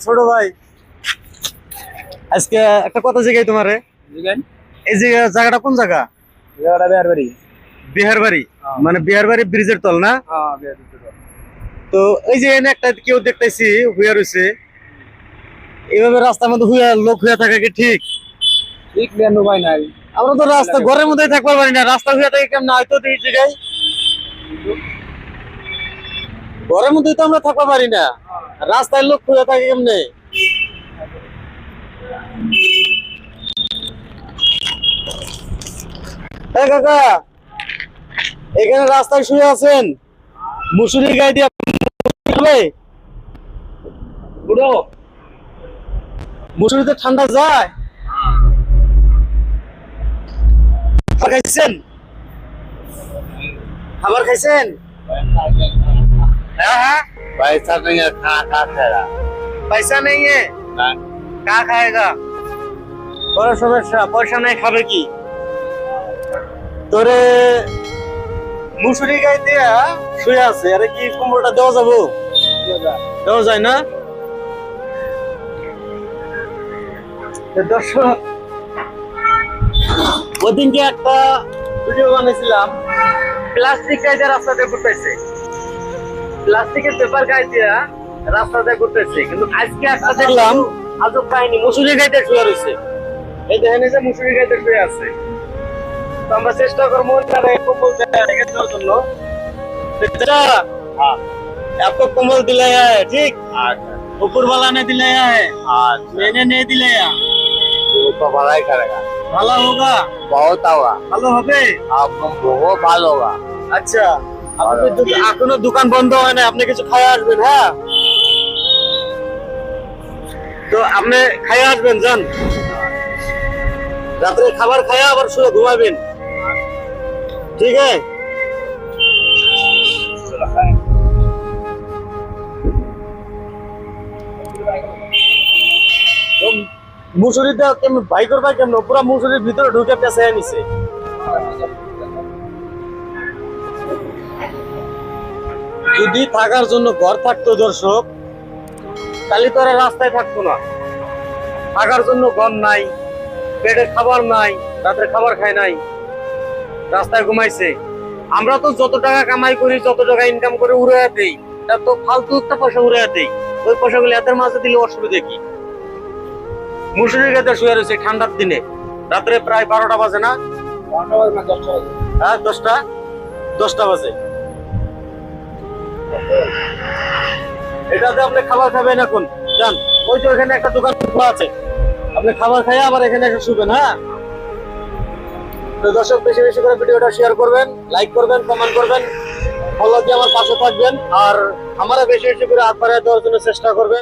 ছোট ভাই। আজকে একটা কথা জিগাই তোমারে। এই যে জায়গাটা কোন জায়গা? বাড়ি মানে বিহার বাড়ি ব্রিজের তল না? তো এই যে এনে একটা কেউ দেখতেছি হুইয়া রয়েছে এইভাবে রাস্তার মধ্যে হুইয়া লোক হুইয়া থাকা কি ঠিক? ঠিক ভাই নাই। আমরা তো রাস্তা ঘরের মধ্যেই থাকতে পারি না। রাস্তা হুইয়া থাকে কেমন? হয়তো এই জায়গায় ঘরের মধ্যেই তো আমরা থাকতে পারি না। রাস্তায় লোক হুইয়া থাকে কেমনে? কাকা, এখানে রাস্তায় শুয়ে আছেন? মুসুরি গাই দিয়ে মুসুরিতে ঠান্ডা যায়? খাইছেন? খাবার খাইছেন? पैसा नहीं है खा खा खाएगा? पैसा नहीं है खा खाएगा বড় সমস্যা পয়সা নাই খাবে কি তোরে মুসুরি গাই শুয়ে আছে আরে কি কুমড়োটা দেওয়া যাব দেওয়া যায় না দর্শক ওদিনকে একটা ভিডিও বানিয়েছিলাম প্লাস্টিক রাস্তাতে ঘুরতেছে প্লাস্টিকের পেপার গায়ে দিয়া রাস্তাতে ঘুরতেছে কিন্তু আজকে একটা দেখলাম আজব কাহিনী মুসুরি গাইতে শুয়ে রয়েছে এই দেখেন এই যে মুসুরি গাইতে শুয়ে আছে তো আমরা চেষ্টা করবো তারা কম্বল রেখে দেওয়ার জন্য बेटा हाँ आपको कम्बल दिलाया है ठीक अच्छा ऊपर वाला ने दिलाया है अच्छा मैंने नहीं दिलाया वो तो भलाई करेगा ভালো होगा बहुत होगा ভালো হবে आपको बहुत भालो होगा আচ্ছা আপনি তো দু- এখনও দোকান বন্ধ হয় না, আপনি কিছু খাই আসবেন হ্যাঁ? তো আপনি খাই আসবেন, যান। রাত্রে খাবার খায়া আবার শুয়ে ঘুমাবেন। ঠিক আছে? মুসুরিটা কেমন ভাই করবা কেমন? পুরা মুসুরির ভিতরে ঢুকে পেঁচায় নিছে। যদি থাকার জন্য ঘর থাকতো দর্শক তাহলে তো রাস্তায় থাকতো না। থাকার জন্য ঘর নাই পেটের খাবার নাই রাত্রে খাবার খায় নাই রাস্তায় ঘুমাইছে। আমরা তো যত টাকা কামাই করি যত টাকা ইনকাম করে উড়ে দেই তা তো ফালতু একটা পয়সা উড়ে দেই। ওই পয়সাগুলো এদের মাঝে দিলে অসুবিধা কি? মুসুরির গাতে শুয়ে রয়েছে ঠান্ডার দিনে। রাত্রে প্রায় বারোটা বাজে না? হ্যাঁ দশটা? দশটা বাজে। এটাতে আপনি খাবার খাবেন এখন। যান, ওই তো এখানে একটা দোকান খোলা আছে। আপনি খাবার খাই আবার এখানে এসে শুবেন হ্যাঁ? তো দর্শক, বেশি বেশি করে ভিডিওটা শেয়ার করবেন লাইক করবেন কমেন্ট করবেন ফলো দিয়ে আমার পাশে থাকবেন, আর আমারা বেশি বেশি করে হাত দেওয়ার জন্য চেষ্টা করবেন।